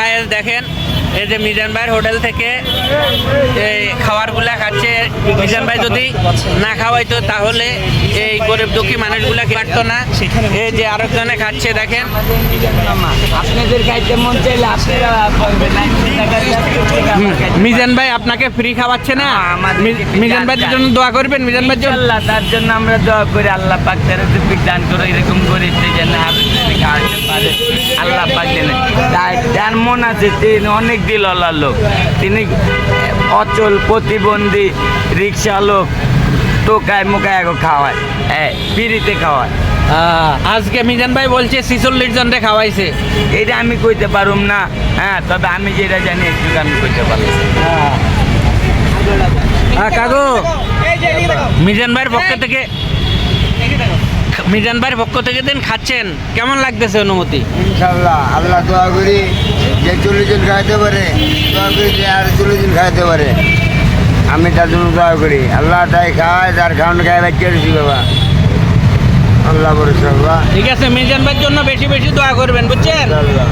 গায়ে দেখেন এই যে মিজান ভাইয়ের হোটেল থেকে এই খাবারগুলা খাচ্ছে। মিজান ভাই যদি না খাওয়াইতো তাহলে এই গরিব দুঃখী মানুষগুলা পারতো না। এই যে আরেকজনে খাচ্ছে দেখেন। আপনাদের খাইতে মন চাইলে মিজান ভাই আপনাকে ফ্রি খাওয়াচ্ছে না? হ্যাঁ, মিজান ভাইয়ের জন্য দোয়া করবেন মিজান আল্লাহ তার জন্য আমরা দোয়া করি আল্লাহ পাক তারা দান করে এরকম গরিবদের যেন হাবিবদের খাওয়াতে পারে আল্লাহ পাক যেন তার- যার মন আছে তিনি অনেক দিল লোক তিনি অচল প্রতিবন্ধী রিক্সা লোক টোকায় মুখায় এখন খাওয়ায় হ্যাঁ পিড়িতে খাওয়ায় আজকে মিজান ভাই বলছে ছিচল্লিশ জনরে খাওয়াইছে এটা আমি কইতে পারুম না হ্যাঁ তবে আমি যেটা জানি একটু আমি কইতে পারলাম হ্যাঁ কাকু মিজান ভাইয়ের পক্ষ থেকে মিজান ভাইয়ের পক্ষ থেকে দিন খাচ্ছেন। কেমন লাগতেছে অনুমতি? ইনশাল্লাহ আল্লাহ দোয়া করি যে চল্লিশ জন খাইতে পারে দোয়া করি যে আর চল্লিশ জন খাইতে পারে। আমি তার জন্য দোয়া করি। আল্লাহ তাই খাওয়ায় তার খাওয়ানো খাই বাচ্চা রয়েছি বাবা। আল্লাহ বরস ঠিক আছে মিজান ভাইয়ের জন্য বেশি বেশি দোয়া করবেন বুঝছেন? ইনশাল্লাহ।